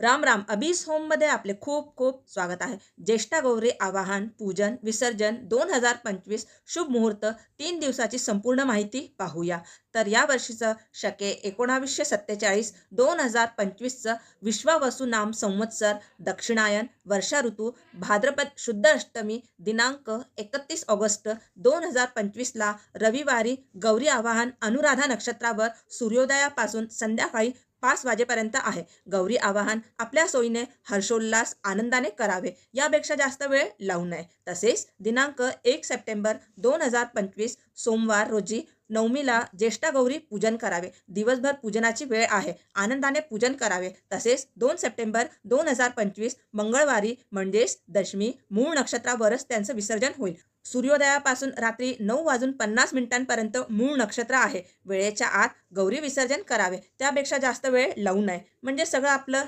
राम राम. अबीस होममध्ये आपले खूप खूप स्वागत आहे. ज्येष्ठा गौरी आवाहन पूजन विसर्जन दोन हजार पंचवीस शुभ मुहूर्त. तीन दिवसाची संपूर्ण माहिती पाहूया. तर या वर्षीचं शके एकोणावीसशे सत्तेचाळीस दोन हजार पंचवीसचं विश्वावसू नाम संवत्सर दक्षिणायन वर्षा ऋतू भाद्रपद शुद्ध अष्टमी दिनांक एकतीस ऑगस्ट दोन हजार पंचवीसला रविवारी गौरी आवाहन अनुराधा नक्षत्रावर सूर्योदयापासून संध्याकाळी पाच वाजेपर्यंत आहे. गौरी आवाहन आपल्या सोयीने हर्षोल्लास आनंदाने करावे. यापेक्षा जास्त वेळ लावू नये. तसेच दिनांक एक सप्टेंबर दोन हजार पंचवीस सोमवार रोजी नवमीला ज्येष्ठा गौरी पूजन करावे. दिवसभर पूजनाची वेळ आहे. आनंदाने पूजन करावे. तसेच दोन सप्टेंबर दोन हजार पंचवीस मंगळवारी म्हणजेच दशमी मूळ नक्षत्रावरच त्यांचं विसर्जन होईल. सूर्योदयापासून रात्री नऊ वाजून पन्नास मिनिटांपर्यंत मूळ नक्षत्र आहे. वेळेच्या आत गौरी विसर्जन करावे. त्यापेक्षा जास्त वेळ लावू नये. म्हणजे सगळं आपलं